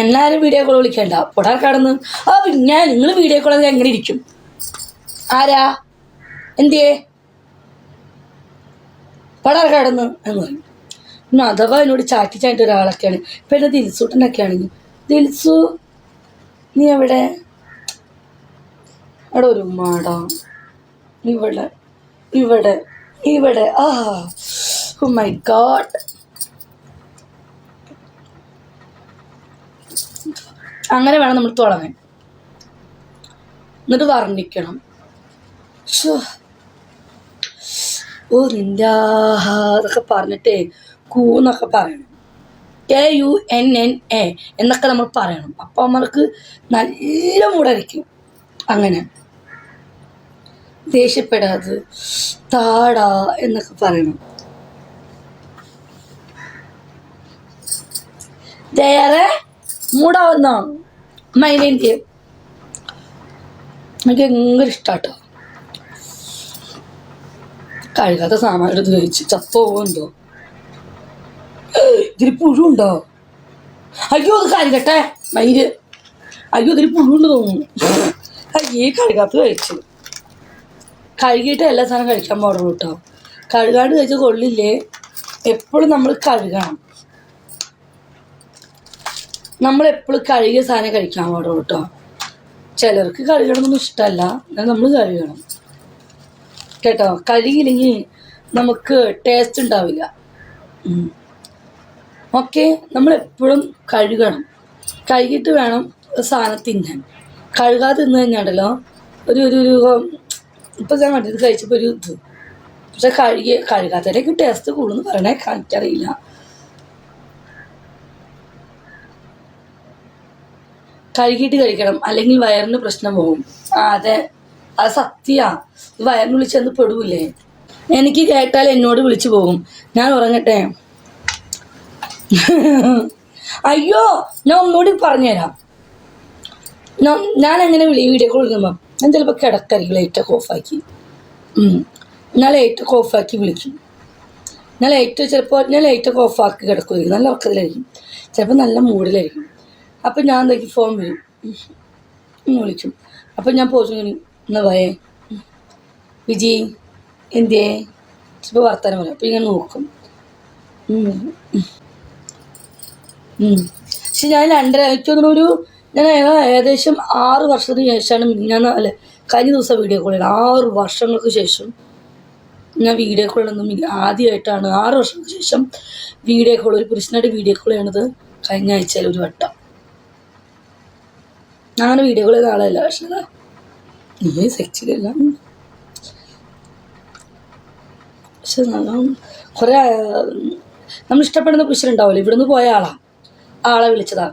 എന്നാരും video call വിളിക്കണ്ട. പൊടാർ കടന്ന് ആ പിന്നെ നിങ്ങൾ വീഡിയോ കോൾ എങ്ങനെ ഇരിക്കും? ആരാ? എന്തിയേ? പടാർ കടന്ന് എന്ന് പറഞ്ഞു. അഥവാ എന്നോട് ചാറ്റി ചാറ്റി ഒരാളൊക്കെയാണ്. ഇപ്പം എന്റെ ദിൽസൂട്ടനൊക്കെ ആണെങ്കിൽ ദിൽസു നീ എവിടെ? അവിടെ ഒരു മാടാ. ഇവിടെ ഇവിടെ ഇവിടെ. ആ മൈ ഗാഡ് അങ്ങനെ വേണം നമ്മൾ തുടങ്ങാൻ. എന്നിട്ട് വർണിക്കണം. ഓ നിന്റെ അതൊക്കെ പറഞ്ഞിട്ടേ കൂന്നൊക്കെ പറയണം. K U N N A എന്നൊക്കെ നമ്മൾ പറയണം. അപ്പം നമ്മൾക്ക് നല്ല മൂടായിരിക്കും അങ്ങനെ. ദേഷ്യപ്പെടാതെ. താടാ എന്നൊക്കെ പറയണം. ദയറെ മൂടാവുന്നോ മൈലേന്ത്യ എനിക്ക് ഭയങ്കര ഇഷ്ടാട്ടോ. കഴുകാത്ത സാമാനം എടുത്ത് കഴിച്ച് ചത്തോണ്ടോ? ഇതിൽ പുഴുണ്ടോ? അയ്യോ അത് കഴുകട്ടെ. മയിൽ. അയ്യോ ഇതിൽ പുഴുണ്ട് തോന്നുന്നു. അയ്യേ കഴുകാത്ത കഴിച്ചു. കഴുകിയിട്ട് എല്ലാ സാധനം കഴിക്കാൻ പാടുള്ളൂ കേട്ടോ കഴുകാണ്ട് കഴിച്ച് കൊള്ളില്ലേ? എപ്പോഴും നമ്മൾ കഴുകണം. നമ്മൾ എപ്പോഴും കഴുകിയ സാധനം കഴിക്കാൻ പാടുള്ളൂ കേട്ടോ. ചിലർക്ക് കഴുകണമെന്നൊന്നും ഇഷ്ടമല്ല എന്നാൽ നമ്മൾ കഴുകണം. കേട്ടോ കഴുകിയില്ലെങ്കിൽ നമുക്ക് ടേസ്റ്റ് ഉണ്ടാവില്ല. ഓക്കെ നമ്മൾ എപ്പോഴും കഴുകണം. കഴുകിയിട്ട് വേണം സാധനം തിന്നാൻ. കഴുകാതെ തിന്നു കഴിഞ്ഞാണ്ടല്ലോ ഒരു ഒരു ഒരു ഇപ്പം ഞാൻ കണ്ടത് കഴിച്ചപ്പോൾ ഒരു ഇത്. പക്ഷെ കഴുകി കഴുകാത്തതിലേക്ക് ടേസ്റ്റ് കൂടുന്നു പറയണേ എനിക്കറിയില്ല. കഴുകിയിട്ട് കഴിക്കണം. അല്ലെങ്കിൽ വയറിന് പ്രശ്നം പോകും. ആ അതെ. അത് സത്യാ. വയറിന് വിളിച്ചെന്ന് പെടൂലേ എനിക്ക് കേട്ടാൽ എന്നോട് വിളിച്ചു പോകും. ഞാൻ ഉറങ്ങട്ടെ? അയ്യോ ഞാൻ ഒന്നുകൂടി പറഞ്ഞുതരാം. ഞാൻ- എങ്ങനെ വിളി വീഡിയോ കോൾ ഞാൻ ചിലപ്പോൾ കിടക്കായിരിക്കും ലൈറ്റൊക്കെ ഓഫാക്കി. ഞാൻ ലൈറ്റൊക്കെ ഓഫാക്കി വിളിക്കും. ഞാൻ ലൈറ്റ് ചിലപ്പോൾ ഞാൻ ലൈറ്റൊക്കെ ഓഫാക്കി കിടക്കുമായിരിക്കും. നല്ല ഉറക്കത്തിലായിരിക്കും. ചിലപ്പോൾ നല്ല മൂഡിലായിരിക്കും അപ്പം ഞാൻ എന്താക്കി ഫോൺ വരും. വിളിച്ചു. അപ്പം ഞാൻ പോസ്റ്റ് എന്നാ പോയേ വിജി എന്തേ ഇപ്പോൾ വർത്താനം പറയും. അപ്പം ഇങ്ങനെ നോക്കും. പക്ഷെ ഞാൻ രണ്ടര എനിക്ക് ഒരു ഞാൻ ഏകദേശം ആറ് വർഷത്തിന് ശേഷമാണ് ഞാൻ അല്ലെ കഴിഞ്ഞ ദിവസം വീഡിയോ കോൾ ചെയ്യണം ആറ് വർഷങ്ങൾക്ക് ശേഷം ഞാൻ വീഡിയോ കോളൊന്നും ആദ്യമായിട്ടാണ്. ആറ് വർഷങ്ങൾക്ക് ശേഷം വീഡിയോ കോൾ ഒരു പുരുഷനായിട്ട് വീഡിയോ കോൾ ചെയ്യണത് കഴിഞ്ഞ ആഴ്ചയിൽ ഒരു വട്ടം. ഞാൻ അങ്ങനെ വീഡിയോകൾ ആളല്ല പക്ഷെ അതാ. നീ സെക്സിലല്ല പക്ഷെ കുറേ നമ്മൾ ഇഷ്ടപ്പെടുന്ന പുരുഷനുണ്ടാവില്ല ഇവിടുന്ന് പോയ ആളാ. ആളെ വിളിച്ചതാ.